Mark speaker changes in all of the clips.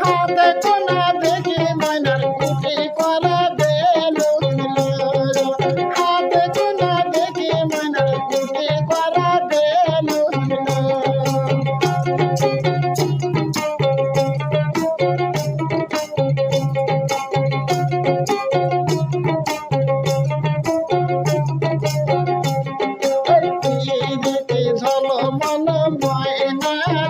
Speaker 1: হাতে কোনা in the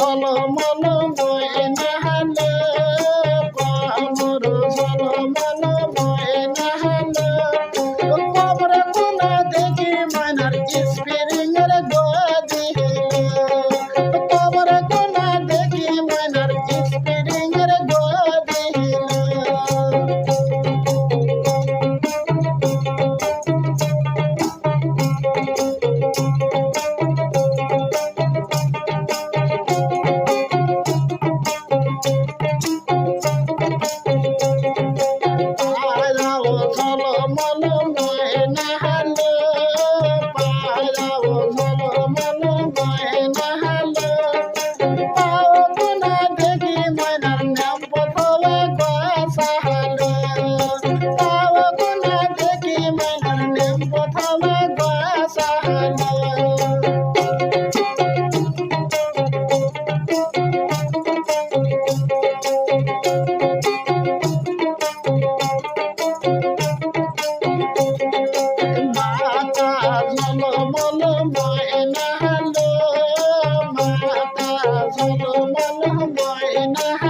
Speaker 1: Allah ma Sunday.